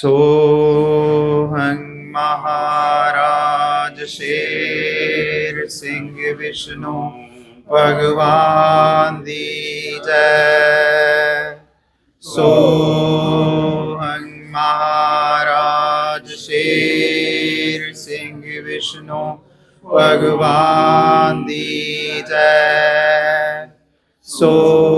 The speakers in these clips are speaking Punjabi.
ਸੋਹੰ ਮਹਾਰਾਜ ਸ਼ੇਰ ਸਿੰਘ ਵਿਸ਼ਨੂੰ ਭਗਵਾਨ ਦੀ ਜੈ ਸੋਹੰ ਮਹਾਰਾਜ ਸ਼ੇਰ ਸਿੰਘ ਵਿਸ਼ਨੂੰ ਭਗਵਾਨ ਦੀ ਜੈ ਸੋਹੰ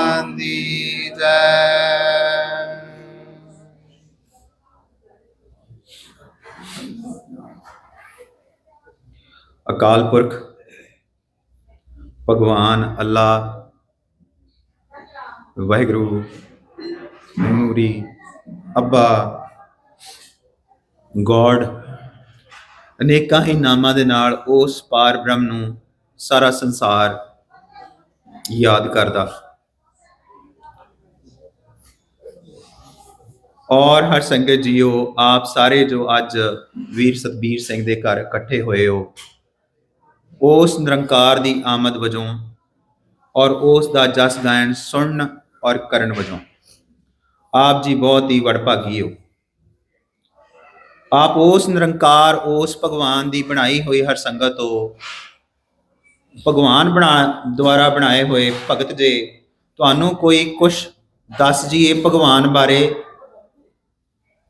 ਅਕਾਲ ਪੁਰਖ, ਭਗਵਾਨ ਅੱਲਾ, ਵਾਹਿਗੁਰੂ, ਨੂਰੀ, ਅੱਬਾ, ਗੋਡ, ਅਨੇਕਾਂ ਹੀ ਨਾਮਾਂ ਦੇ ਨਾਲ ਉਸ ਪਾਰ ਬ੍ਰਹਮ ਨੂੰ ਸਾਰਾ ਸੰਸਾਰ ਯਾਦ ਕਰਦਾ। ਔਰ ਹਰ ਸੰਗਤ ਜੀਓ, ਆਪ ਸਾਰੇ ਜੋ ਅੱਜ ਵੀਰ ਸਤਬੀਰ ਸਿੰਘ ਦੇ ਘਰ ਇਕੱਠੇ ਹੋਏ ਹੋ ਉਸ ਨਿਰੰਕਾਰ ਦੀ ਆਮਦ ਵਜੋਂ ਔਰ ਉਸ ਦਾ ਜਸ ਗਾਇਨ ਸੁਣਨ ਔਰ ਕਰਨ ਵਜੋਂ। ਆਪ ਜੀ ਬਹੁਤ ਹੀ ਵਡਭਾਗੀ ਹੋ। ਆਪ ਉਸ ਨਿਰੰਕਾਰ, ਉਸ ਭਗਵਾਨ ਦੀ ਬਣਾਈ ਹੋਈ ਹਰ ਸੰਗਤ ਹੋ ਭਗਵਾਨ ਬਣਾ, ਦੁਆਰਾ ਬਣਾਏ ਹੋਏ ਭਗਤ ਜੇ, ਤੁਹਾਨੂੰ ਕੋਈ ਕੁਛ ਦੱਸ ਜੀ ਇਹ ਭਗਵਾਨ ਬਾਰੇ,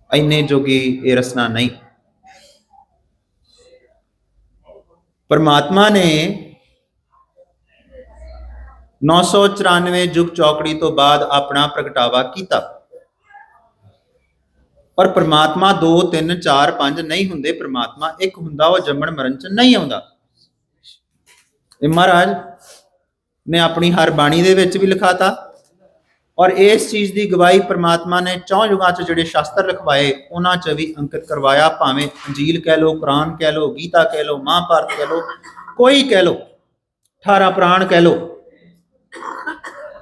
ਇੰਨੇ ਜੋਗੀ ਇਹ ਰਸਨਾ ਨਹੀਂ। ਪਰਮਾਤਮਾ ਨੇ 994 ਯੁਗ ਚੌਕੜੀ ਤੋਂ ਬਾਅਦ ਆਪਣਾ ਪ੍ਰਗਟਾਵਾ ਕੀਤਾ। ਪਰ ਪ੍ਰਮਾਤਮਾ 2 3 4 5 ਨਹੀਂ ਹੁੰਦੇ, ਪ੍ਰਮਾਤਮਾ ਇੱਕ ਹੁੰਦਾ, ਉਹ ਜੰਮਣ ਮਰਨ ਚ ਨਹੀਂ ਆਉਂਦਾ। ਇਹ ਮਹਾਰਾਜ ਨੇ ਆਪਣੀ ਹਰ ਬਾਣੀ ਦੇ ਵਿੱਚ ਵੀ ਲਿਖਾਤਾ। ਔਰ ਇਸ ਚੀਜ਼ ਦੀ ਗਵਾਹੀ ਪ੍ਰਮਾਤਮਾ ਨੇ ਚੌਂ ਯੁਗਾਂ 'ਚ ਜਿਹੜੇ ਸ਼ਾਸਤਰ ਲਿਖਵਾਏ ਉਹਨਾਂ 'ਚ ਵੀ ਅੰਕਿਤ ਕਰਵਾਇਆ, ਭਾਵੇਂ ਅੰਜੀਲ ਕਹਿ ਲੋ ਕੁਰਾਨ ਕਹਿ ਲੋ ਗੀਤਾ ਕਹਿ ਲੋ ਮਹਾਭਾਰਤ ਕਹਿ ਲੋ ਕੋਈ ਕਹਿ ਲੋ 18 ਪੁਰਾਣ ਕਹਿ ਲੋ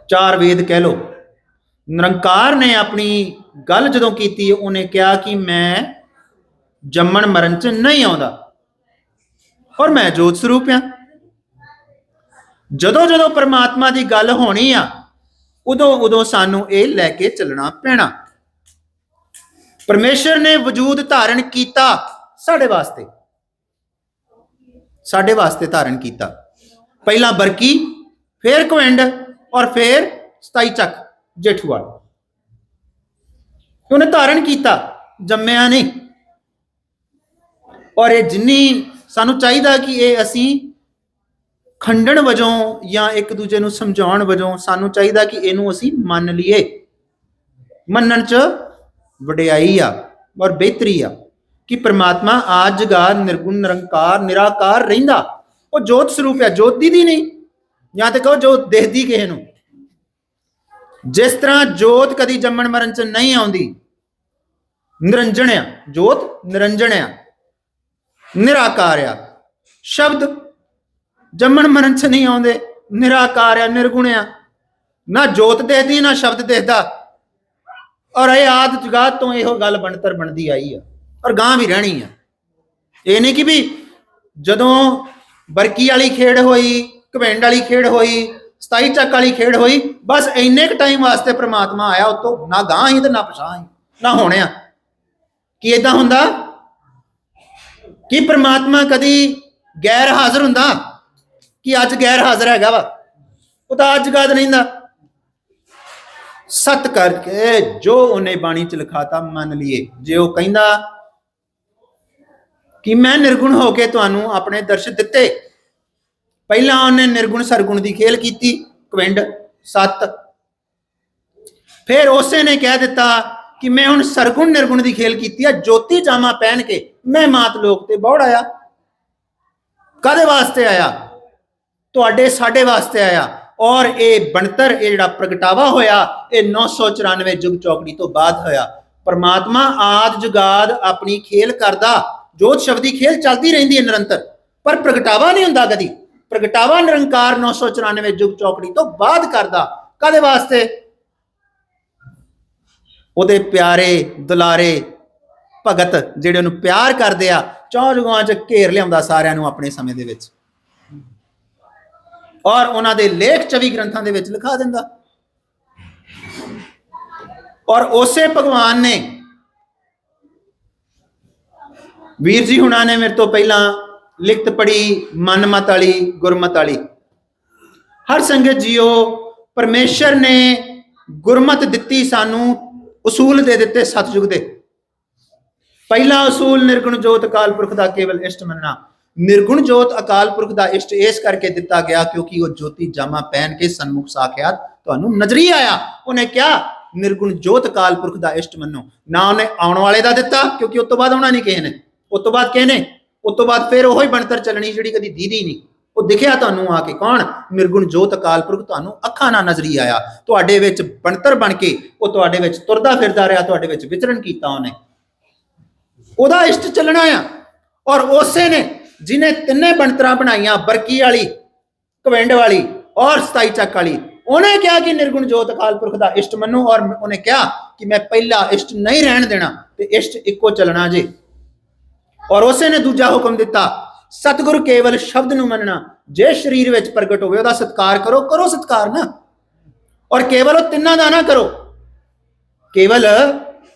ਚਾਰ ਵੇਦ ਕਹਿ ਲੋ ਨਿਰੰਕਾਰ ਨੇ ਆਪਣੀ ਗੱਲ ਜਦੋਂ ਕੀਤੀ, ਉਹਨੇ ਕਿਹਾ ਕਿ ਮੈਂ ਜੰਮਣ ਮਰਨ 'ਚ ਨਹੀਂ ਆਉਂਦਾ, ਔਰ ਮੈਂ ਜੋਤ ਸਰੂਪ ਆ ਜਦੋਂ ਜਦੋਂ ਪਰਮਾਤਮਾ ਦੀ ਗੱਲ ਹੋਣੀ ਆ ਉਦੋਂ ਉਦੋਂ ਸਾਨੂੰ ਇਹ ਲੈ ਕੇ ਚੱਲਣਾ ਪੈਣਾ। ਪਰਮੇਸ਼ਰ ਨੇ ਵਜੂਦ ਧਾਰਨ ਕੀਤਾ ਸਾਡੇ ਵਾਸਤੇ। ਸਾਡੇ ਵਾਸਤੇ ਧਾਰਨ ਕੀਤਾ। ਪਹਿਲਾਂ ਬਰਕੀ, ਫਿਰ ਕੁਵਿੰਡ ਔਰ ਫਿਰ 27 ਚੱਕ ਜੇਠੂਆ ਉਹਨੇ ਧਾਰਨ ਕੀਤਾ, ਜੰਮਿਆ ਨਹੀਂ। ਔਰ ਇਹ ਜਿੰਨੀ ਸਾਨੂੰ ਚਾਹੀਦਾ ਕਿ ਇਹ ਅਸੀਂ ਖੰਡਣ ਵਜੋਂ ਜਾਂ ਇੱਕ ਦੂਜੇ ਨੂੰ ਸਮਝਾਉਣ ਵਜੋਂ ਸਾਨੂੰ ਚਾਹੀਦਾ ਕਿ ਇਹਨੂੰ ਅਸੀਂ ਮੰਨ ਲਈਏ। ਮੰਨਣ ਚ ਵਡਿਆਈ ਆ ਔਰ ਬਿਹਤਰੀ ਆ ਕਿ ਪ੍ਰਮਾਤਮਾ ਆਜ ਜਗਾ ਨਿਰਗੁਣ, ਨਿਰੰਕਾਰ, ਨਿਰਾਕਾਰ ਰਹਿੰਦਾ। ਉਹ ਜੋਤ ਸਰੂਪ ਹੈ ਜੋਤ ਦੀ ਦੀ ਨਹੀਂ। ਜਾਂ ਤੇ ਕਹੋ ਜੋਤ ਦੇਖਦੀ ਕਿਸੇ ਨੂੰ। ਜਿਸ ਤਰ੍ਹਾਂ ਜੋਤ ਕਦੀ ਜੰਮਣ ਮਰਨ ਚ ਨਹੀਂ ਆਉਂਦੀ, ਨਿਰੰਜਣ ਆ। ਜੋਤ ਨਿਰੰਜਣ ਆ, ਨਿਰਾਕਾਰ ਆ। ਸ਼ਬਦ ਜੰਮਣ ਮਰਨ ਚ ਨਹੀਂ ਆਉਂਦੇ, ਨਿਰਾਕਾਰ ਆ, ਨਿਰਗੁਣ ਆ। ਨਾ ਜੋਤ ਦੇਖਦੀ, ਨਾ ਸ਼ਬਦ ਦੇਖਦਾ। ਔਰ ਇਹ ਆਦ ਜਗਾਤ ਤੋਂ ਇਹੋ ਗੱਲ ਬਣਤਰ ਬਣਦੀ ਆਈ ਆ। ਔਰ ਗਾਂ ਵੀ ਰਹਿਣੀ ਆ। ਇਹ ਨਹੀਂ ਕਿ ਵੀ ਜਦੋਂ ਬਰਕੀ ਵਾਲੀ ਖੇਡ ਹੋਈ ਕਵੈਂਡ ਵਾਲੀ ਖੇਡ ਹੋਈ 27 ਚੱਕ ਵਾਲੀ ਖੇਡ ਹੋਈ, ਬਸ ਇੰਨੇ ਕ ਟਾਈਮ ਵਾਸਤੇ ਪ੍ਰਮਾਤਮਾ ਆਇਆ ਉਤੋਂ, ਨਾ ਗਾਂ ਹੀ ਤੇ ਨਾ ਪਛਾਂ ਹੀ ਨਾ ਹੋਣਿਆ ਕੀ ਇਦਾਂ ਹੁੰਦਾ? ਕਿ ਪ੍ਰਮਾਤਮਾ ਕਦੀ ਗੈਰ ਹਾਜ਼ਰ ਹੁੰਦਾ? ਕਿ ਅੱਜ ਗੈਰ ਹਾਜ਼ਰ ਹੈਗਾ ਵਾ। ਉਹ ਤਾਂ ਅੱਜ ਗਾਦ ਰਹਿੰਦਾ ਸਤ ਕਰਕੇ ਜੋ ਉਹਨੇ ਬਾਣੀ ਚ ਲਿਖਾਤਾ ਮੰਨ ਲਈਏ। ਜੇ ਉਹ ਕਹਿੰਦਾ ਕਿ ਮੈਂ ਨਿਰਗੁਣ ਹੋ ਕੇ ਤੁਹਾਨੂੰ ਆਪਣੇ ਦਰਸ਼ ਦਿੱਤੇ। ਪਹਿਲਾਂ ਉਹਨੇ ਨਿਰਗੁਣ ਸਰਗੁਣ ਦੀ ਖੇਲ ਕੀਤੀ, ਕਵਿੰਡ ਸੱਤ। ਫਿਰ ਉਸੇ ਨੇ ਕਹਿ ਦਿੱਤਾ ਕਿ ਮੈਂ ਹੁਣ ਸਰਗੁਣ ਨਿਰਗੁਣ ਦੀ ਖੇਲ ਕੀਤੀ ਆ, ਜੋਤੀ ਜਾਮਾ ਪਹਿਨ ਕੇ ਮੈਂ ਮਾਤ ਲੋਕ ਤੇ ਬੌੜ ਆਇਆ। ਕਾਦੇ ਵਾਸਤੇ ਆਇਆ? ਤੁਹਾਡੇ ਸਾਡੇ ਵਾਸਤੇ ਆਇਆ। ਔਰ ਇਹ ਬਣਤਰ, ਇਹ ਜਿਹੜਾ ਪ੍ਰਗਟਾਵਾ ਹੋਇਆ, ਇਹ 994 ਜੁਗ ਚੌਕੜੀ ਤੋਂ ਬਾਅਦ ਹੋਇਆ। ਪਰਮਾਤਮਾ ਆਦ ਜੁਗਾਦ ਆਪਣੀ ਖੇਲ ਕਰਦਾ। ਜੋਤ ਸ਼ਬਦੀ ਖੇਲ ਚੱਲਦੀ ਰਹਿੰਦੀ ਹੈ ਨਿਰੰਤਰ। ਪਰ ਪ੍ਰਗਟਾਵਾ ਨਹੀਂ ਹੁੰਦਾ ਕਦੀ। ਪ੍ਰਗਟਾਵਾ ਨਿਰੰਕਾਰ 994 ਜੁਗ ਚੌਕੜੀ ਤੋਂ ਬਾਅਦ ਕਰਦਾ। ਕਦੇ ਵਾਸਤੇ? ਉਹਦੇ ਪਿਆਰੇ ਦੁਲਾਰੇ ਭਗਤ ਜਿਹੜੇ ਉਹਨੂੰ ਪਿਆਰ ਕਰਦੇ ਆ, ਚੌਂ ਜੁਗਾਂ 'ਚ ਘੇਰ ਲਿਆਉਂਦਾ ਸਾਰਿਆਂ ਨੂੰ ਆਪਣੇ ਸਮੇਂ ਦੇ ਵਿੱਚ। ਔਰ ਉਹਨਾਂ ਦੇ ਲੇਖ 24 ਗ੍ਰੰਥਾਂ ਦੇ ਵਿੱਚ ਲਿਖਾ ਦਿੰਦਾ। ਔਰ ਉਸੇ ਭਗਵਾਨ ਨੇ ਵੀਰ ਜੀ ਹੁਣਾਂ ਨੇ ਮੇਰੇ ਤੋਂ ਪਹਿਲਾਂ ਲਿਖਤ ਪੜੀ ਮਨਮਤ ਵਾਲੀ, ਗੁਰਮਤ ਵਾਲੀ। ਹਰ ਸੰਗਤ ਜੀਓ, ਪਰਮੇਸ਼ਰ ਨੇ ਗੁਰਮਤ ਦਿੱਤੀ ਸਾਨੂੰ, ਉਸੂਲ ਦੇ ਦਿੱਤੇ ਸਤਜੁਗ ਦੇ। ਪਹਿਲਾ ਉਸੂਲ ਨਿਰਗੁਣ ਜੋਤ ਕਾਲ ਪੁਰਖ ਦਾ ਕੇਵਲ ਇਸ਼ਟ ਮੰਨਣਾ। ਨਿਰਗੁਣ ਜੋਤ ਅਕਾਲ ਪੁਰਖ ਦਾ ਇਸ਼ਟ ਇਸ ਕਰਕੇ ਦਿੱਤਾ ਗਿਆ ਕਿਉਂਕਿ ਉਹ ਜੋਤੀ ਜਾਮਾ ਪਹਿਨ ਕੇ ਸਨਮੁਖ ਸਾਖਿਆਤ ਤੁਹਾਨੂੰ ਨਜ਼ਰੀ ਆਇਆ। ਉਹਨੇ ਕਿਹਾ, ਨਿਰਗੁਣ ਜੋਤ ਅਕਾਲ ਪੁਰਖ ਦਾ ਇਸ਼ਟ ਮੰਨੋ। ਨਾ ਉਹਨੇ ਆਉਣ ਵਾਲੇ ਦਾ ਦਿੱਤਾ ਕਿਉਂਕਿ ਉਸ ਤੋਂ ਬਾਅਦ ਆਉਣਾ ਨਹੀਂ ਕਿਸੇ ਨੇ। ਉਸ ਤੋਂ ਬਾਅਦ ਕਿਸੇ ਉਸ ਤੋਂ ਬਾਅਦ ਫਿਰ ਉਹੀ ਬਣਤਰ ਚੱਲਣੀ ਜਿਹੜੀ ਕਦੀ ਦੀਦੀ ਨਹੀਂ। ਉਹ ਦਿਖਿਆ ਤੁਹਾਨੂੰ ਆ ਕੇ ਕੌਣ? ਨਿਰਗੁਣ ਜੋਤ ਅਕਾਲ ਪੁਰਖ ਤੁਹਾਨੂੰ ਅੱਖਾਂ ਨਾਲ ਨਜ਼ਰੀ ਆਇਆ। ਤੁਹਾਡੇ ਵਿੱਚ ਬਣਤਰ ਬਣ ਕੇ ਉਹ ਤੁਹਾਡੇ ਵਿੱਚ ਤੁਰਦਾ ਫਿਰਦਾ ਰਿਹਾ, ਤੁਹਾਡੇ ਵਿੱਚ ਵਿਚਰਨ ਕੀਤਾ ਉਹਨੇ। ਉਹਦਾ ਇਸ਼ਟ ਚੱਲਣਾ ਆ। ਔਰ ਉਸੇ ਨੇ ਜਿਨੇ ਤਿੰਨੇ ਬਣਤਰਾਂ ਬਣਾਈਆਂ, ਬਰਕੀ ਵਾਲੀ, ਕਵਿੰਡ ਵਾਲੀ ਔਰ ਸਤਾਈ ਚੱਕ ਵਾਲੀ, ਉਹਨੇ ਕਿਹਾ ਕਿ ਨਿਰਗੁਣ ਜੋਤ ਅਕਾਲ ਪੁਰਖ ਦਾ ਇਸ਼ਟ ਮੰਨੋ ਔਰ ਉਹਨੇ ਕਿਹਾ ਕਿ ਮੈਂ ਪਹਿਲਾ ਇਸ਼ਟ ਨਹੀਂ ਰਹਿਣ ਦੇਣਾ ਤੇ ਇਸ਼ਟ ਇੱਕੋ ਚੱਲਣਾ ਜੇ। ਔਰ ਉਸੇ ਨੇ ਦੂਜਾ ਹੁਕਮ ਦਿੱਤਾ, ਸਤਿਗੁਰ ਕੇਵਲ ਸ਼ਬਦ ਨੂੰ ਮੰਨਣਾ, ਜੇ ਸਰੀਰ ਵਿੱਚ ਪ੍ਰਗਟ ਹੋਵੇ ਉਹਦਾ ਸਤਕਾਰ ਕਰੋ ਕਰੋ ਸਤਕਾਰ ਨਾ। ਔਰ ਕੇਵਲ ਉਹ ਤਿੰਨਾਂ ਦਾ ਨਾ ਕਰੋ। ਕੇਵਲ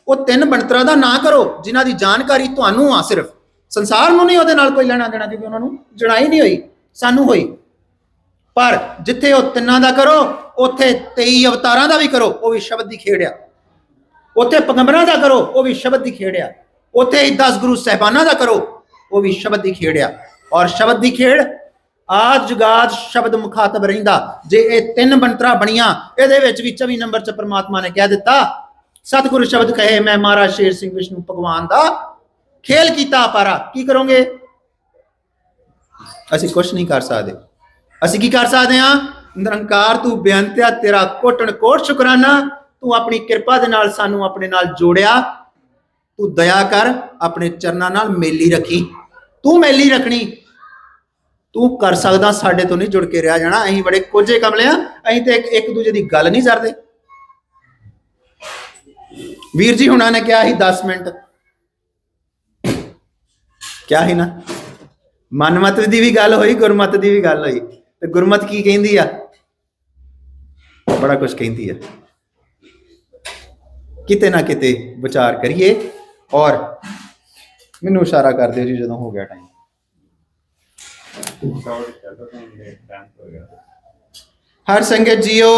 ਉਹ ਤਿੰਨ ਬਣਤਰਾਂ ਦਾ ਨਾ ਕਰੋ, ਜਿਨ੍ਹਾਂ ਦੀ ਜਾਣਕਾਰੀ ਤੁਹਾਨੂੰ ਆ ਸਿਰਫ। ਸੰਸਾਰ ਨੂੰ ਨਹੀਂ ਉਹਦੇ ਨਾਲ ਕੋਈ ਲੈਣਾ ਦੇਣਾ ਕਿਉਂਕਿ ਉਹਨਾਂ ਨੂੰ ਜੜਾਈ ਨਹੀਂ ਹੋਈ, ਸਾਨੂੰ ਹੋਈ। ਪਰ ਜਿੱਥੇ ਉਹ ਤਿੰਨਾਂ ਦਾ ਕਰੋ, ਉੱਥੇ 23 ਅਵਤਾਰਾਂ ਦਾ ਵੀ ਕਰੋ, ਉਹ ਵੀ ਸ਼ਬਦ ਦੀ ਖੇਡ ਆ। ਉੱਥੇ ਪੈਗੰਬਰਾਂ ਦਾ ਕਰੋ, ਉਹ ਵੀ ਸ਼ਬਦ ਦੀ ਖੇਡ ਆ। ਉੱਥੇ ਹੀ 10 ਗੁਰੂ ਸਹਿਬਾਨਾਂ ਦਾ ਕਰੋ, ਉਹ ਵੀ ਸ਼ਬਦ ਦੀ ਖੇਡ ਆ। ਔਰ ਸ਼ਬਦ ਦੀ ਖੇਡ, ਆਦ ਜੁਗਾਦ ਸ਼ਬਦ ਮੁਖਾਤਬ ਰਹਿੰਦਾ। ਜੇ ਇਹ ਤਿੰਨ ਬੰਤਰਾ ਬਣੀਆਂ, ਇਹਦੇ ਵਿੱਚ ਵੀ 24 ਨੰਬਰ 'ਚ ਪ੍ਰਮਾਤਮਾ ਨੇ ਕਹਿ ਦਿੱਤਾ, ਸਤਿਗੁਰੂ ਸ਼ਬਦ ਕਹੇ, ਮੈਂ ਮਹਾਰਾਜ ਸ਼ੇਰ ਸਿੰਘ ਵਿਸ਼ਨੂੰ ਭਗਵਾਨ ਦਾ ਖੇਲ ਕੀਤਾ ਪਾਰਾ ਕੀ ਕਰੋਗੇ? ਅਸੀਂ ਕੁਝ ਨਹੀਂ ਕਰ ਸਕਦੇ। ਅਸੀਂ ਕੀ ਕਰ ਸਕਦੇ ਹਾਂ? ਨਿਰੰਕਾਰ, ਤੂੰ ਬੇਅੰਤਿਆ ਤੇਰਾ ਕੋਟਣ ਕੋਟ ਸ਼ੁਕਰਾਨਾ, ਤੂੰ ਆਪਣੀ ਕਿਰਪਾ ਦੇ ਨਾਲ ਸਾਨੂੰ ਆਪਣੇ ਨਾਲ ਜੋੜਿਆ। ਤੂੰ ਦਇਆ ਕਰ, ਆਪਣੇ ਚਰਨਾਂ ਨਾਲ ਮੇਲੀ ਰੱਖੀ। ਤੂੰ ਮੇਲੀ ਰੱਖਣੀ। ਤੂੰ ਕਰ ਸਕਦਾ ਸਾਡੇ ਤੋਂ ਨਹੀਂ ਜੁੜ ਕੇ ਰਹਿ ਜਾਣਾ। ਅਸੀਂ ਬੜੇ ਕੋਝੇ ਕਮਲੇ ਆ ਅਸੀਂ ਤੇ ਇੱਕ ਇੱਕ ਦੂਜੇ ਦੀ ਗੱਲ ਨਹੀਂ ਕਰਦੇ ਵੀਰ ਜੀ ਹੁਣਾਂ ਨੇ ਕਿਹਾ ਸੀ 10 ਮਿੰਟ। ਕਿਆ ਸੀ ਨਾ? ਮਨਮਤ ਦੀ ਵੀ ਗੱਲ ਹੋਈ, ਗੁਰਮਤ ਦੀ ਵੀ ਗੱਲ ਹੋਈ। ਤੇ ਗੁਰਮਤ ਕੀ ਕਹਿੰਦੀ ਆ? ਬੜਾ ਕੁਝ ਕਹਿੰਦੀ ਆ। ਕਿਤੇ ਨਾ ਕਿਤੇ ਵਿਚਾਰ ਕਰੀਏ ਔਰ ਮੈਨੂੰ ਇਸ਼ਾਰਾ ਕਰ ਦਿਓ ਜੀ ਜਦੋਂ ਹੋ ਗਿਆ ਟਾਈਮ ਹਰ ਸੰਗਤ ਜੀਓ,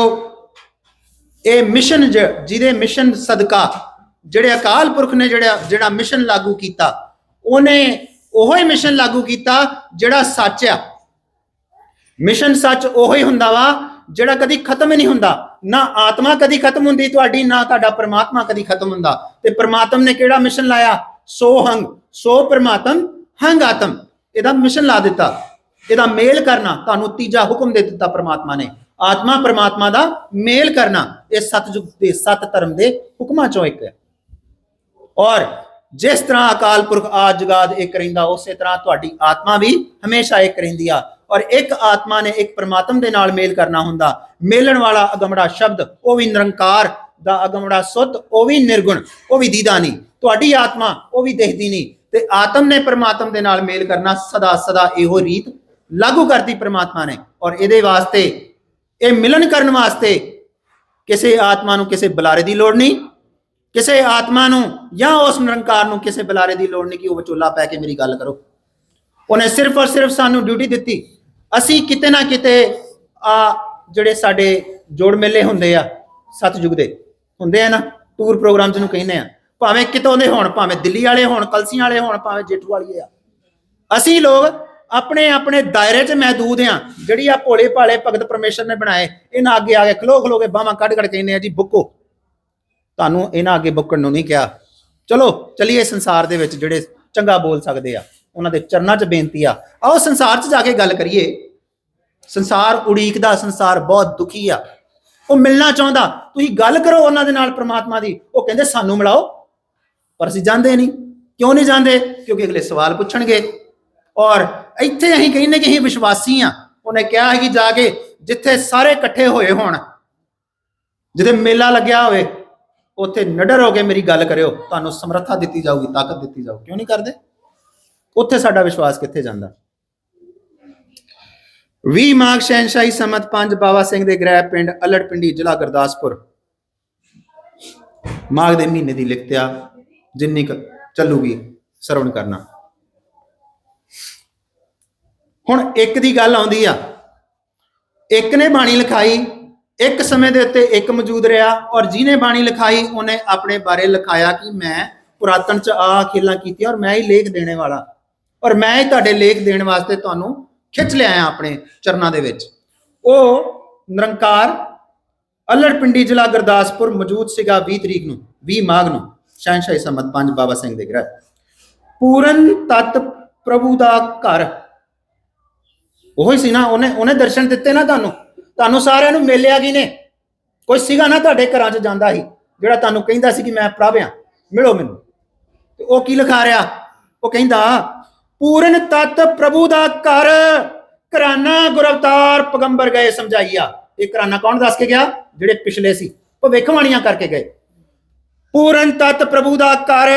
ਇਹ ਮਿਸ਼ਨ ਜਿਹਦੇ ਮਿਸ਼ਨ ਸਦਕਾ, ਜਿਹੜੇ ਅਕਾਲ ਪੁਰਖ ਨੇ ਜਿਹੜਾ ਜਿਹੜਾ ਮਿਸ਼ਨ ਲਾਗੂ ਕੀਤਾ, ਉਹਨੇ ਉਹੋ ਹੀ ਮਿਸ਼ਨ ਲਾਗੂ ਕੀਤਾ ਜਿਹੜਾ ਸੱਚ ਆ। ਮਿਸ਼ਨ ਸੱਚ ਉਹੋ ਹੀ ਹੁੰਦਾ ਵਾ ਜਿਹੜਾ ਕਦੀ ਖਤਮ ਹੀ ਨਹੀਂ ਹੁੰਦਾ। ਨਾ ਆਤਮਾ ਕਦੀ ਖਤਮ ਹੁੰਦੀ ਤੁਹਾਡੀ, ਨਾ ਤੁਹਾਡਾ ਪ੍ਰਮਾਤਮਾ ਕਦੀ ਖਤਮ ਹੁੰਦਾ। ਤੇ ਪ੍ਰਮਾਤਮ ਨੇ ਕਿਹੜਾ ਮਿਸ਼ਨ ਲਾਇਆ? ਸੋ ਹੰਗ, ਸੋ ਪ੍ਰਮਾਤਮ, ਹੰਗ ਆਤਮ। ਇਹਦਾ ਮਿਸ਼ਨ ਲਾ ਦਿੱਤਾ। ਇਹਦਾ ਮੇਲ ਕਰਨਾ, ਤੁਹਾਨੂੰ ਤੀਜਾ ਹੁਕਮ ਦੇ ਦਿੱਤਾ ਪ੍ਰਮਾਤਮਾ ਨੇ। ਆਤਮਾ ਪ੍ਰਮਾਤਮਾ ਦਾ ਮੇਲ ਕਰਨਾ, ਇਹ ਸਤਜੁਗ ਦੇ ਸਤ ਧਰਮ ਦੇ ਹੁਕਮਾਂ ਚੋਂ ਇੱਕ ਹੈ। ਔਰ ਜਿਸ ਤਰ੍ਹਾਂ ਅਕਾਲ ਪੁਰਖ ਆਦ ਜਗਾਦ ਇੱਕ ਰਹਿੰਦਾ, ਉਸੇ ਤਰ੍ਹਾਂ ਤੁਹਾਡੀ ਆਤਮਾ ਵੀ ਹਮੇਸ਼ਾ ਇੱਕ ਰਹਿੰਦੀ ਆ। ਔਰ ਇੱਕ ਆਤਮਾ ਨੇ ਇੱਕ ਪਰਮਾਤਮ ਦੇ ਨਾਲ ਮੇਲ ਕਰਨਾ ਹੁੰਦਾ। ਮੇਲਣ ਵਾਲਾ ਅਗਮੜਾ ਸ਼ਬਦ, ਉਹ ਵੀ ਨਿਰੰਕਾਰ ਦਾ ਅਗਮੜਾ ਸੁੱਤ, ਉਹ ਵੀ ਨਿਰਗੁਣ, ਉਹ ਵੀ ਦੀਦਾ ਨਹੀਂ। ਤੁਹਾਡੀ ਆਤਮਾ, ਉਹ ਵੀ ਦੇਖਦੀ ਨਹੀਂ। ਤੇ ਆਤਮ ਨੇ ਪ੍ਰਮਾਤਮ ਦੇ ਨਾਲ ਮੇਲ ਕਰਨਾ ਸਦਾ ਸਦਾ ਇਹੋ ਰੀਤ ਲਾਗੂ ਕਰਦੀ ਪਰਮਾਤਮਾ ਨੇ। ਔਰ ਇਹਦੇ ਵਾਸਤੇ, ਇਹ ਮਿਲਨ ਕਰਨ ਵਾਸਤੇ ਕਿਸੇ ਆਤਮਾ ਨੂੰ ਕਿਸੇ ਬੁਲਾਰੇ ਦੀ ਲੋੜ ਨਹੀਂ। ਕਿਸੇ ਆਤਮਾ ਨੂੰ ਜਾਂ ਉਸ ਨਿਰੰਕਾਰ ਨੂੰ ਕਿਸੇ ਬੁਲਾਰੇ ਦੀ ਲੋੜ ਨਹੀਂ ਕਿ ਉਹ ਵਿਚੋਲਾ ਪੈ ਕੇ ਮੇਰੀ ਗੱਲ ਕਰੋ। ਉਹਨੇ ਸਿਰਫ ਔਰ ਸਿਰਫ ਸਾਨੂੰ ਡਿਊਟੀ ਦਿੱਤੀ। ਅਸੀਂ ਕਿਤੇ ਨਾ ਕਿਤੇ ਆ ਜਿਹੜੇ ਸਾਡੇ ਜੋੜ ਮੇਲੇ ਹੁੰਦੇ ਆ ਸਤਜੁਗ ਦੇ, ਹੁੰਦੇ ਆ ਨਾ ਟੂਰ ਪ੍ਰੋਗਰਾਮ ਜਿਹਨੂੰ ਕਹਿੰਦੇ ਆ, ਭਾਵੇਂ ਕਿਤੋਂ ਦੇ ਹੋਣ, ਭਾਵੇਂ ਦਿੱਲੀ ਵਾਲੇ ਹੋਣ, ਕਲਸੀਆਂ ਵਾਲੇ ਹੋਣ, ਭਾਵੇਂ ਜੇਠੂ ਵਾਲੀਏ ਆ। ਅਸੀਂ ਲੋਕ ਆਪਣੇ ਆਪਣੇ ਦਾਇਰੇ 'ਚ ਮਹਦੂਦ ਆ, ਜਿਹੜੀ ਆ ਭੋਲੇ ਭਾਲੇ ਭਗਤ ਪਰਮੇਸ਼ਰ ਨੇ ਬਣਾਏ, ਇਹਨਾਂ ਅੱਗੇ ਆ ਕੇ ਖਲੋ ਖਲੋ ਕੇ ਬਾਹਾਂ ਕੱਢ ਕੱਢ ਕਹਿੰਦੇ ਆ ਜੀ, ਬੁੱਕੋ। ਤੁਹਾਨੂੰ ਇਹਨਾਂ ਅੱਗੇ ਬੁੱਕਣ ਨੂੰ ਨਹੀਂ ਕਿਹਾ। ਚਲੋ, ਚਲਿਏ ਸੰਸਾਰ ਦੇ ਵਿੱਚ ਜਿਹੜੇ ਚੰਗਾ ਬੋਲ ਸਕਦੇ ਆ। ਉਹਨਾਂ ਦੇ ਚਰਨਾਂ 'ਚ ਬੇਨਤੀ ਆ। ਆਓ ਸੰਸਾਰ 'ਚ ਜਾ ਕੇ ਗੱਲ ਕਰੀਏ। ਸੰਸਾਰ ਉਡੀਕਦਾ, ਸੰਸਾਰ ਬਹੁਤ ਦੁਖੀ ਆ। ਉਹ ਮਿਲਣਾ ਚਾਹੁੰਦਾ। ਤੁਸੀਂ ਗੱਲ ਕਰੋ ਉਹਨਾਂ ਦੇ ਨਾਲ ਪ੍ਰਮਾਤਮਾ ਦੀ। ਉਹ ਕਹਿੰਦੇ, ਸਾਨੂੰ ਮਿਲਾਓ। ਪਰ ਅਸੀਂ ਜਾਂਦੇ ਨਹੀਂ। ਕਿਉਂ ਨਹੀਂ ਜਾਂਦੇ? ਕਿਉਂਕਿ ਅਗਲੇ ਸਵਾਲ ਪੁੱਛਣਗੇ। ਔਰ ਇੱਥੇ ਅਸੀਂ ਕਹਿੰਦੇ ਕਿ ਅਸੀਂ ਵਿਸ਼ਵਾਸੀ ਆ। ਉਹਨੇ ਕਿਹਾ ਹੈ ਕਿ ਜਾ ਕੇ, ਜਿੱਥੇ ਸਾਰੇ ਇਕੱਠੇ ਹੋਏ ਹੋਣ ਜਿੱਥੇ ਮੇਲਾ ਲੱਗਿਆ ਹੋਵੇ ਉੱਥੇ ਨਿਡਰ ਹੋ ਕੇ ਮੇਰੀ ਗੱਲ ਕਰਿਓ, ਤੁਹਾਨੂੰ ਸਮਰੱਥਾ ਦਿੱਤੀ ਜਾਊਗੀ, ਤਾਕਤ ਦਿੱਤੀ ਜਾਊ। ਕਿਉਂ ਨਹੀਂ ਕਰਦੇ? ਉੱਥੇ ਸਾਡਾ ਵਿਸ਼ਵਾਸ ਕਿੱਥੇ ਜਾਂਦਾ? 20 ਮਾਘ ਸ਼ਹਿਨਸ਼ਾਹੀ ਸਮਤ 5 ਬਾਬਾ ਸਿੰਘ ਦੇ ਗ੍ਰਹਿ ਪਿੰਡ ਅਲੜ ਪਿੰਡੀ ਜ਼ਿਲ੍ਹਾ ਗੁਰਦਾਸਪੁਰ। ਮਾਘ ਦੇ ਮਹੀਨੇ ਦੀ ਲਿਖਤਿਆ ਜਿੰਨੀ ਕੁ ਚੱਲੂਗੀ ਸਰਵਣ ਕਰਨਾ। ਹੁਣ ਇੱਕ ਦੀ ਗੱਲ ਆਉਂਦੀ ਆ। ਇੱਕ ਨੇ ਬਾਣੀ ਲਿਖਾਈ ਇੱਕ ਸਮੇਂ ਦੇ ਉੱਤੇ ਇੱਕ ਮੌਜੂਦ ਰਿਹਾ ਔਰ ਜਿਹਨੇ ਬਾਣੀ ਲਿਖਾਈ, ਉਹਨੇ ਆਪਣੇ ਬਾਰੇ ਲਿਖਾਇਆ ਕਿ ਮੈਂ ਪੁਰਾਤਨ ਚ ਆ ਖੇਲਾਂ ਕੀਤੀਆਂ ਔਰ ਮੈਂ ਹੀ ਲੇਖ ਦੇਣੇ ਵਾਲਾ। ਔਰ ਮੈਂ ਹੀ ਤੁਹਾਡੇ ਲੇਖ ਦੇਣ ਵਾਸਤੇ ਤੁਹਾਨੂੰ ਖਿੱਚ ਲਿਆਇਆ ਆਪਣੇ ਚਰਨਾਂ ਦੇ ਵਿੱਚ। ਉਹ ਨਿਰੰਕਾਰ ਅਲੜ ਪਿੰਡੀ ਜ਼ਿਲ੍ਹਾ ਗੁਰਦਾਸਪੁਰ ਮੌਜੂਦ ਸੀਗਾ 20 ਤਰੀਕ ਨੂੰ 20 ਮਾਘ ਨੂੰ ਸ਼ਹਿਨਸ਼ਾਹੀ ਸਮਤ ਪੰਜ, ਬਾਬਾ ਸਿੰਘ ਦੇ ਗ੍ਰਹਿ। ਪੂਰਨ ਤਤ ਪ੍ਰਭੂ ਦਾ ਘਰ। ਉਹੀ ਸੀ ਨਾ, ਉਹਨੇ ਉਹਨੇ ਦਰਸ਼ਨ ਦਿੱਤੇ ਨਾ ਤੁਹਾਨੂੰ? ਤੁਹਾਨੂੰ ਸਾਰਿਆਂ ਨੂੰ ਮਿਲਿਆ ਕੀ ਨੇ ਕੋਈ ਸੀਗਾ ਨਾ ਤੁਹਾਡੇ ਘਰਾਂ 'ਚ ਜਾਂਦਾ ਸੀ, ਜਿਹੜਾ ਤੁਹਾਨੂੰ ਕਹਿੰਦਾ ਸੀ ਕਿ ਮੈਂ ਪ੍ਰਭ ਮਿਲੋ ਮੈਨੂੰ। ਤੇ ਉਹ ਕੀ ਲਿਖਾ ਰਿਹਾ? ਉਹ ਕਹਿੰਦਾ, ਪੂਰਨ ਤਤ ਪ੍ਰਭੂ ਦਾ ਘਰ, ਘਰਾਨਾ ਗੁਰਵਤਾਰ ਪਗੰਬਰ ਗਏ ਸਮਝਾਈਆ। ਇਹ ਘਰਾਨਾ ਕੌਣ ਦੱਸ ਕੇ ਗਿਆ? ਜਿਹੜੇ ਪਿਛਲੇ ਸੀ, ਭਵਿੱਖਬਾਣੀਆਂ ਕਰਕੇ ਗਏ। ਪੂਰਨ ਤਤ ਪ੍ਰਭੂ ਦਾ ਘਰ,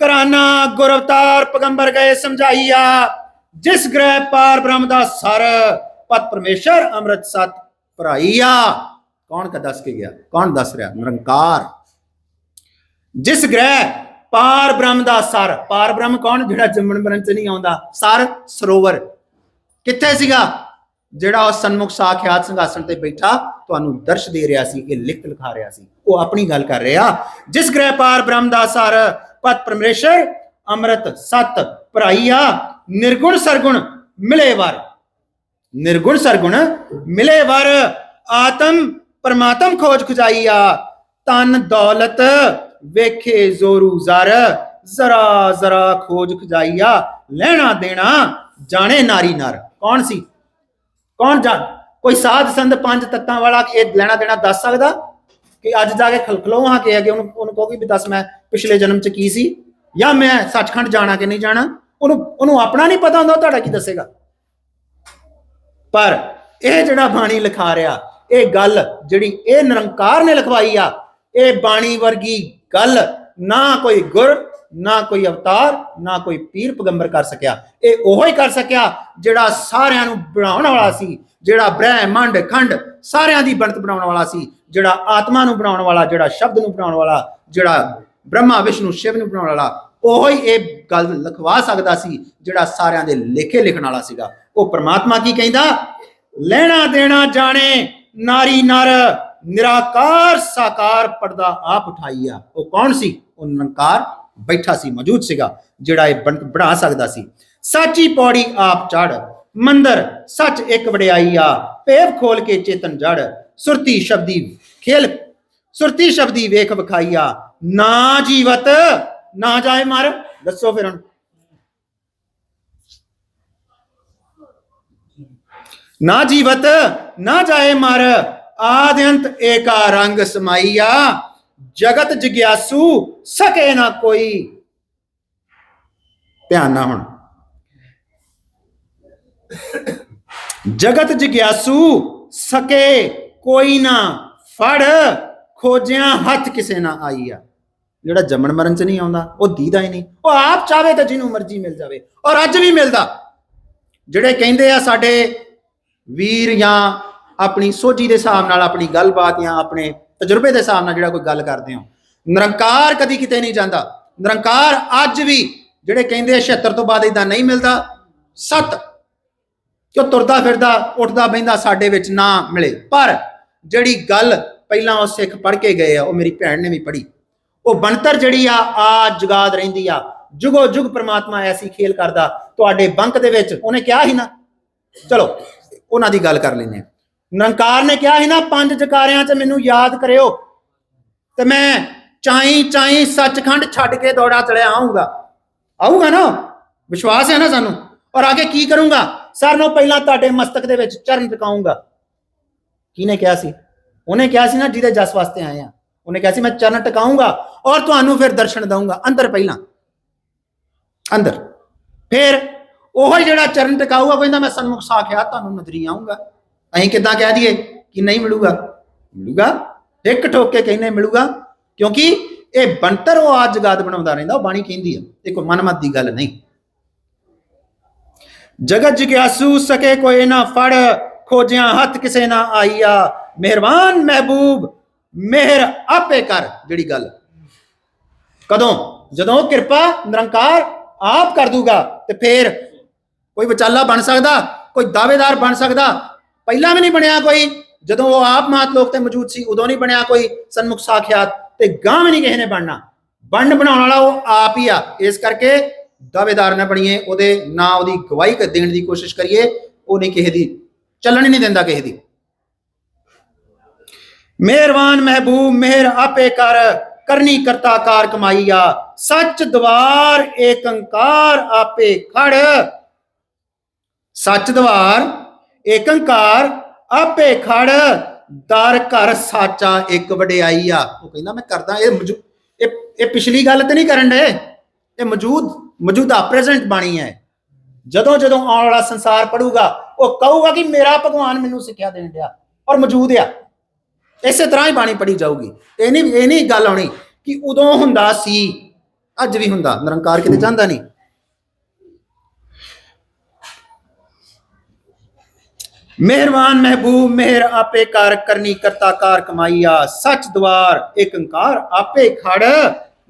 ਘਰਾਨਾ ਗੁਰਵਤਾਰ ਪਗੰਬਰ ਗਏ ਸਮਝਾਈਆ। ਜਿਸ ਗ੍ਰਹਿ ਪਾਰ ਬ੍ਰਹਮ ਦਾ ਸਰ ਪਤ ਪਰਮੇਸ਼ਰ ਅੰਮ੍ਰਿਤ ਸਤ ਭਰਾਈਆ ਕੌਣ ਕਾ ਦੱਸ ਕੇ ਗਿਆ? ਕੌਣ ਦੱਸ ਰਿਹਾ? ਨਿਰੰਕਾਰ। ਜਿਸ ਗ੍ਰਹਿ ਪਾਰ ਬ੍ਰਹਮ ਦਾ ਸਰ, ਪਾਰ ਬ੍ਰਹਮ ਕੌਣ? ਜਿਹੜਾ ਜੰਮਣ ਮਰਨ ਚ ਨਹੀਂ ਆਉਂਦਾ, ਸਰ ਸਰੋਵਰ। ਕਿੱਥੇ ਸੀਗਾ? ਜਿਹੜਾ ਉਹ ਸਨਮੁਖ ਸਾਖਿਆਤ ਸਿੰਘਾਸਣ ਤੇ ਬੈਠਾ, ਤੁਹਾਨੂੰ ਦਰਸ਼ ਦੇ ਰਿਹਾ ਸੀ, ਇਹ ਲਿਖਤ ਲਿਖਾ ਰਿਹਾ ਸੀ। ਉਹ ਆਪਣੀ ਗੱਲ ਕਰ ਰਿਹਾ, ਜਿਸ ਗ੍ਰਹਿ ਪਾਰ ਬ੍ਰਹਮ ਦਾ ਸਰ ਪਤ ਪਰਮੇਸ਼ਰ ਅੰਮ੍ਰਿਤ ਸਤ ਭਰਾਈਆ ਨਿਰਗੁਣ ਸਰਗੁਣ ਮਿਲੇ ਵਰ। ਨਿਰਗੁਣ ਸਰਗੁਣ ਮਿਲੇ ਵਰ ਆਤਮ ਪਰਮਾਤਮ ਖੋਜ ਖੁਜਾਈਆ, ਤਨ ਦੌਲਤ ਵੇਖੇ ਜ਼ੋਰੂ ਜ਼ਰ, ਜ਼ਰਾ ਜ਼ਰਾ ਖੋਜ ਖੁਜਾਈਆ, ਲੈਣਾ ਦੇਣਾ ਜਾਣੇ ਨਾਰੀ ਨਰ। ਕੌਣ ਸੀ? ਕੌਣ ਜਾਣ? ਕੋਈ ਸਾਧ ਸੰਤ ਪੰਜ ਤੱਤਾਂ ਵਾਲਾ ਇਹ ਲੈਣਾ ਦੇਣਾ ਦੱਸ ਸਕਦਾ? ਕਿ ਅੱਜ ਜਾ ਕੇ ਖਲਖਲੋ ਹਾਂ ਕਿ ਅੱਗੇ ਉਹਨੂੰ ਉਹਨੂੰ ਕਹੋਗੇ ਵੀ ਦੱਸ ਮੈਂ ਪਿਛਲੇ ਜਨਮ ਚ ਕੀ ਸੀ? ਜਾਂ ਮੈਂ ਸੱਚਖੰਡ ਜਾਣਾ ਕਿ ਨਹੀਂ ਜਾਣਾ? ਉਹਨੂੰ ਉਹਨੂੰ ਆਪਣਾ ਨਹੀਂ ਪਤਾ ਹੁੰਦਾ, ਉਹ ਤੁਹਾਡਾ ਕੀ ਦੱਸੇਗਾ? ਪਰ ਇਹ ਜਿਹੜਾ ਬਾਣੀ ਲਿਖਾ ਰਿਹਾ, ਇਹ ਗੱਲ ਜਿਹੜੀ ਇਹ ਨਿਰੰਕਾਰ ਨੇ ਲਿਖਵਾਈ ਆ, ਇਹ ਬਾਣੀ ਵਰਗੀ ਗੱਲ ਨਾ ਕੋਈ ਗੁਰ, ਨਾ ਕੋਈ ਅਵਤਾਰ, ਨਾ ਕੋਈ ਪੀਰ ਪਗੰਬਰ ਕਰ ਸਕਿਆ। ਇਹ ਉਹੋ ਹੀ ਕਰ ਸਕਿਆ ਜਿਹੜਾ ਸਾਰਿਆਂ ਨੂੰ ਬਣਾਉਣ ਵਾਲਾ ਸੀ, ਜਿਹੜਾ ਬ੍ਰਹਿਮੰਡ ਖੰਡ ਸਾਰਿਆਂ ਦੀ ਬਣਤ ਬਣਾਉਣ ਵਾਲਾ ਸੀ, ਜਿਹੜਾ ਆਤਮਾ ਨੂੰ ਬਣਾਉਣ ਵਾਲਾ, ਜਿਹੜਾ ਸ਼ਬਦ ਨੂੰ ਬਣਾਉਣ ਵਾਲਾ, ਜਿਹੜਾ ਬ੍ਰਹਮਾ, ਵਿਸ਼ਨੂੰ, ਸ਼ਿਵ ਨੂੰ ਬਣਾਉਣ ਵਾਲਾ ਉਹ ਹੀ ਇਹ ਗੱਲ ਲਿਖਵਾ ਸਕਦਾ ਸੀ ਜਿਹੜਾ ਸਾਰਿਆਂ ਦੇ ਲੇਖੇ ਲਿਖਣ ਵਾਲਾ ਸੀਗਾ। ਉਹ ਪ੍ਰਮਾਤਮਾ ਕੀ ਕਹਿੰਦਾ? ਲੈਣਾ ਦੇਣਾ ਜਾਣੇ, ਨਾਰੀ ਨਰ, ਨਿਰਾਕਾਰ ਸਾਕਾਰ ਪਰਦਾ ਆਪ ਉਠਾਈਆ। ਉਹ ਕੌਣ ਸੀ? ਉਹ ਨਿਰੰਕਾਰ ਬੈਠਾ ਸੀ, ਮੌਜੂਦ ਸੀਗਾ, ਜਿਹੜਾ ਇਹ ਬਣ- ਬਣਾ ਸਕਦਾ ਸੀ। ਸਾਚੀ ਪੌੜੀ ਆਪ ਚੜ ਮੰਦਰ ਸੱਚ ਇੱਕ ਵਡਿਆਈ ਆ ਪੇਵ ਖੋਲ ਕੇ ਚੇਤਨ ਜੜ, ਸੁਰਤੀ ਸ਼ਬਦੀ ਖੇਲ, ਸੁਰਤੀ ਸ਼ਬਦੀ ਵੇਖ ਵਿਖਾਈਆ, ਨਾ ਜੀਵਤ ਨਾ ਜਾਏ ਮਰ। ਦੱਸੋ ਫਿਰ ਹੁਣ। ਨਾ ਜੀਵਤ ਨਾ ਜਾਏ ਮਰ। ਆਦਿਅੰਤ ਏਕਾ ਰੰਗ ਸਮਾਈਆ। ਜਗਤ ਜਿਗਿਆਸੂ ਸਕੇ ਨਾ ਕੋਈ। ਧਿਆਨ ਨਾ ਹੁਣ। ਜਗਤ ਜਿਗਿਆਸੂ ਸਕੇ ਕੋਈ ਨਾ। ਫੜ ਖੋਜਿਆਂ ਹੱਥ ਕਿਸੇ ਨਾ ਆਈਆ। ਜਿਹੜਾ ਜੰਮਣ ਮਰਨ ਚ ਨਹੀਂ ਆਉਂਦਾ, ਉਹ ਦੀਦਾ ਹੀ ਨਹੀਂ। ਉਹ ਆਪ ਚਾਵੇ ਤਾਂ ਜਿਹਨੂੰ ਮਰਜ਼ੀ ਮਿਲ ਜਾਵੇ, ਔਰ ਅੱਜ ਵੀ ਮਿਲਦਾ। ਜਿਹੜੇ ਕਹਿੰਦੇ ਆ ਸਾਡੇ ਵੀਰ ਜਾਂ ਆਪਣੀ ਸੋਝੀ ਦੇ ਹਿਸਾਬ ਨਾਲ ਆਪਣੀ ਗੱਲਬਾਤ ਜਾਂ ਆਪਣੇ ਤਜਰਬੇ ਦੇ ਹਿਸਾਬ ਨਾਲ ਜਿਹੜਾ ਕੋਈ ਗੱਲ ਕਰਦੇ ਹੋ, ਨਿਰੰਕਾਰ ਕਦੀ ਕਿਤੇ ਨਹੀਂ ਜਾਂਦਾ। ਨਿਰੰਕਾਰ ਅੱਜ ਵੀ ਜਿਹੜੇ ਕਹਿੰਦੇ ਆ 76 ਤੋਂ ਬਾਅਦ ਇਦਾਂ ਨਹੀਂ ਮਿਲਦਾ, ਸੱਤ ਕਿ ਉਹ ਤੁਰਦਾ ਫਿਰਦਾ, ਉੱਠਦਾ ਬੈਂਦਾ ਸਾਡੇ ਵਿੱਚ ਨਾ ਮਿਲੇ। ਪਰ ਜਿਹੜੀ ਗੱਲ ਪਹਿਲਾਂ ਉਹ ਸਿੱਖ ਪੜ੍ਹ ਕੇ ਗਏ ਆ, ਉਹ ਮੇਰੀ ਭੈਣ ਨੇ ਵੀ ਪੜ੍ਹੀ। ਉਹ ਬਣਤਰ ਜਿਹੜੀ ਆ ਆ ਜਗਾਦ ਰਹਿੰਦੀ ਆ। ਜੁਗੋ ਜੁਗ ਪ੍ਰਮਾਤਮਾ ਐਸੀ ਖੇਲ ਕਰਦਾ, ਤੁਹਾਡੇ ਬੰਕ ਦੇ ਵਿੱਚ। ਉਹਨੇ ਕਿਹਾ ਸੀ ਨਾ? ਚਲੋ, ਉਹਨਾਂ ਦੀ ਗੱਲ ਕਰ ਲੈਂਦੇ ਆ ਨਿਰੰਕਾਰ ਨੇ ਕਿਹਾ ਸੀ ਨਾ, ਪੰਜ ਜਕਾਰਿਆਂ 'ਚ ਮੈਨੂੰ ਯਾਦ ਕਰਿਓ। ਤੇ ਮੈਂ ਚਾਈ ਚਾਈ ਸੱਚਖੰਡ ਛੱਡ ਕੇ ਦੌੜਾ ਚੜਿਆ ਆਉਂਗਾ ਆਊਗਾ ਨਾ? ਵਿਸ਼ਵਾਸ ਹੈ ਨਾ ਸਾਨੂੰ? ਔਰ ਅੱਗੇ ਕੀ ਕਰੂੰਗਾ? ਸਾਰਿਆਂ ਨੂੰ ਪਹਿਲਾਂ ਤੁਹਾਡੇ ਮਸਤਕ ਦੇ ਵਿੱਚ ਚਰਨ ਟਿਕਾਉਂਗਾ ਕਿਹਨੇ ਕਿਹਾ ਸੀ? ਉਹਨੇ ਕਿਹਾ ਸੀ ਨਾ, ਜਿਹਦੇ ਜਸ ਵਾਸਤੇ ਆਏ ਆ ਉਹਨੇ ਕਿਹਾ ਸੀ, ਮੈਂ ਚਰਨ ਟਿਕਾਉਂਗਾ ਔਰ ਤੁਹਾਨੂੰ ਫਿਰ ਦਰਸ਼ਨ ਦਊਂਗਾ, ਅੰਦਰ ਪਹਿਲਾਂ। ਅੰਦਰ। ਫਿਰ ਉਹ ਜਿਹੜਾ ਚਰਨ ਟਿਕਾਊਗਾ ਕਹਿੰਦਾ ਮੈਂ ਸਨਮੁਖ ਸਾਖਿਆਤ ਤੁਹਾਨੂੰ ਨਜ਼ਰੀ ਆਉਂਗਾ ਅਸੀਂ ਕਿੱਦਾਂ ਕਹਿ ਦਈਏ ਕਿ ਨਹੀਂ ਮਿਲੂਗਾ? ਮਿਲੂਗਾ? ਇੱਕ ਠੋਕ ਕੇ ਕਹਿੰਨੇ ਮਿਲੂਗਾ, ਕਿਉਂਕਿ ਇਹ ਬੰਤਰ ਉਹ ਆਜ ਜਗਾਦ ਬਣਾਉਂਦਾ ਰਹਿੰਦਾ, ਉਹ ਬਾਣੀ ਕਹਿੰਦੀ ਹੈ ਇਹ ਕੋਈ ਮਨਮਤ ਦੀ ਗੱਲ ਨਹੀਂ। ਜਗਤ ਜਿਗਿਆਸੂ ਸਕੇ ਕੋਈ ਨਾ ਫੜ, ਖੋਜਿਆ ਹੱਥ ਕਿਸੇ ਨਾ ਆਈਆ। ਮਿਹਰਬਾਨ ਮਹਿਬੂਬ, ਮਿਹਰ ਆਪੇ ਕਰ, ਜਿਹੜੀ ਗੱਲ ਕਦੋਂ? ਜਦੋਂ ਕਿਰਪਾ, ਨਿਰੰਕਾਰ ਆਪ ਕਰ ਦੂਗਾ ਤੇ ਫੇਰ ਕੋਈ ਵਿਚਾਲਾ ਬਣ ਸਕਦਾ, ਕੋਈ ਦਾਅਵੇਦਾਰ ਬਣ ਸਕਦਾ। ਪਹਿਲਾਂ ਵੀ ਨਹੀਂ ਬਣਿਆ ਕੋਈ। ਜਦੋਂ ਉਹ ਆਪ ਮਾਤ ਲੋਕ ਤੇ ਮੌਜੂਦ ਸੀ, ਉਦੋਂ ਨਹੀਂ ਬਣਿਆ ਕੋਈ ਸਨਮੁਖ ਸਾਖਿਆਤ ਤੇ ਗਾਂ ਵੀ ਨਹੀਂ ਕਿਸੇ ਨੇ ਬਣਨਾ। ਬਣਨ ਬਣਾਉਣ ਵਾਲਾ ਉਹ ਆਪ ਹੀ ਆ। ਇਸ ਕਰਕੇ ਦਾਅਵੇਦਾਰ ਨਾ ਬਣੀਏ, ਉਹਦੇ ਨਾਂ ਉਹਦੀ ਗਵਾਹੀ ਦੇਣ ਦੀ ਕੋਸ਼ਿਸ਼ ਕਰੀਏ, ਉਹ ਨਹੀਂ ਕਿਸੇ ਦੀ, ਚੱਲਣ ਹੀ ਨਹੀਂ ਦਿੰਦਾ ਕਿਸੇ ਦੀ। ਮਿਹਰਬਾਨ ਮਹਿਬੂਬ, ਮਿਹਰ ਆਪੇ ਕਰ। ਕਰਨੀ ਕਰਤਾ ਕਾਰ ਕਮਾਈਆ ਸੱਚ ਦਵਾਰ, ਏਕੰਕਾਰ ਆਪੇ ਖੜ। ਸੱਚ ਦਵਾਰ, ਏਕੰਕਾਰ ਆਪੇ ਖੜ। ਦਰ ਘਰ ਸਾਚਾ ਇੱਕ ਵਡਿਆਈ ਆ। ਉਹ ਕਹਿੰਦਾ ਮੈਂ ਕਰਦਾ, ਇਹ ਮੌਜੂ- ਇਹ ਇਹ ਪਿਛਲੀ ਗੱਲ ਤੇ ਨਹੀਂ ਕਰਨ ਦੇ ਇਹ ਮੌਜੂਦ, ਮੌਜੂਦਾ ਪ੍ਰੈਜ਼ੈਂਟ ਬਾਣੀ ਹੈ। ਜਦੋਂ ਜਦੋਂ ਆਉਣ ਵਾਲਾ ਸੰਸਾਰ ਪੜੂਗਾ, ਉਹ ਕਹੂਗਾ ਕਿ ਮੇਰਾ ਭਗਵਾਨ ਮੈਨੂੰ ਸਿੱਖਿਆ ਦੇਣ ਡਿਆ ਔਰ ਮੌਜੂਦ ਆ। ਇਸੇ ਤਰ੍ਹਾਂ ਹੀ ਬਾਣੀ ਪੜੀ ਜਾਊਗੀ। ਇਹ ਨਹੀਂ ਇਹ ਨਹੀਂ ਗੱਲ ਆਉਣੀ ਕਿ ਉਦੋਂ ਹੁੰਦਾ ਸੀ, ਅੱਜ ਵੀ ਹੁੰਦਾ, ਨਿਰੰਕਾਰ ਕਿਤੇ ਜਾਂਦਾ ਨਹੀਂ। ਮਿਹਰਬਾਨ ਮਹਿਬੂਬ, ਮਿਹਰ ਆਪੇ ਕਾਰ, ਕਰਨੀ ਕਰਤਾ ਕਾਰ ਕਮਾਈਆ, ਸੱਚ ਦਵਾਰ, ਇੱਕ ਓੰਕਾਰ ਆਪੇ ਖੜ।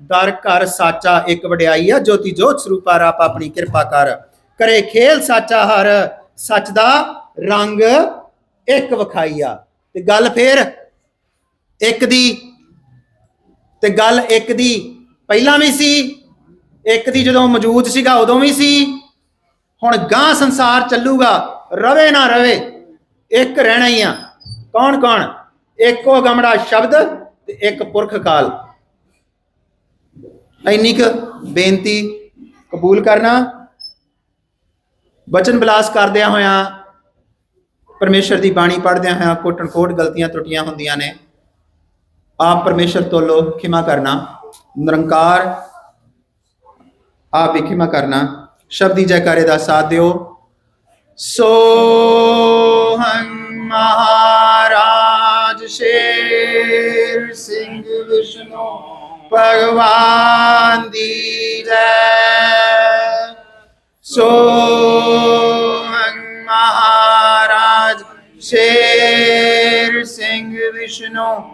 ਦਰ ਘਰ ਸਾਚਾ, ਇੱਕ ਵਡਿਆਈ ਆ ਜੋਤੀ ਜੋਤ ਸਰੂਪਾ, ਰੱਬ ਆਪਣੀ ਕਿਰਪਾ ਕਰ। ਕਰੇ ਖੇਲ ਸਾਚਾ ਹਰ, ਸੱਚ ਦਾ ਰੰਗ ਇੱਕ ਵਿਖਾਈਆ। ਤੇ ਗੱਲ ਫੇਰ ਇੱਕ ਦੀ ਤੇ ਗੱਲ ਇੱਕ ਦੀ ਪਹਿਲਾਂ ਵੀ ਸੀ, ਇੱਕ ਦੀ ਜਦੋਂ ਮੌਜੂਦ ਸੀਗਾ ਉਦੋਂ ਵੀ ਸੀ। ਹੁਣ ਗਾਂ ਸੰਸਾਰ ਚੱਲੂਗਾ, ਰਵੇ ਨਾ ਰਵੇ, ਇੱਕ ਰਹਿਣਾ ਹੀ ਆ। ਕੌਣ ਕੌਣ? ਇੱਕੋ ਗਮੜਾ ਸ਼ਬਦ ਤੇ ਇੱਕ ਪੁਰਖ ਕਾਲ। ਇੰਨੀ ਕੁ ਬੇਨਤੀ ਕਬੂਲ ਕਰਨਾ। ਬਚਨ ਬਿਲਾਸ ਕਰਦਿਆਂ ਹੋਇਆਂ, ਪਰਮੇਸ਼ਰ ਦੀ ਬਾਣੀ ਪੜ੍ਹਦਿਆਂ ਹੋਇਆਂ ਕੋਟਨ ਕੋਟ ਗਲਤੀਆਂ ਟੁੱਟੀਆਂ ਹੁੰਦੀਆਂ ਨੇ। ਆਪ ਪਰਮੇਸ਼ਰ ਤੋਂ ਲੋ ਖਿਮਾ ਕਰਨਾ, ਨਿਰੰਕਾਰ ਆਪ ਹੀ ਖਿਮਾ ਕਰਨਾ। ਸ਼ਬਦੀ ਜੈਕਾਰੇ ਦਾ ਸਾਥ ਦਿਓ। ਸੋਹੰ ਮਹਾਰਾਜ ਸ਼ੇਰ ਸਿੰਘ ਵਿਸ਼ਨੂੰ, ਭਗਵਾਨ ਦੀ ਜੈ। ਸੋਹੰ ਮਹਾਰਾਜ ਸ਼ੇਰ ਸਿੰਘ ਵਿਸ਼ਨੂੰ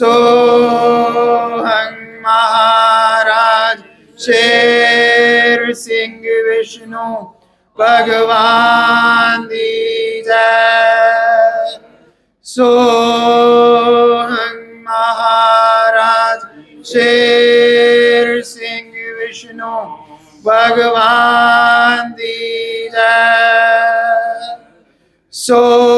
ਸੋਹੰ ਮਹਾਰਾਜ ਸ਼ੇਰ ਸਿੰਘ ਵਿਸ਼ਨੂੰ ਭਗਵਾਨ ਦੀ ਜੈ ਸੋਹੰ ਮਹਾਰਾਜ ਸ਼ੇਰ ਸਿੰਘ ਵਿਸ਼ਨੂੰ ਭਗਵਾਨ ਦੀ ਜੈ ਸੋ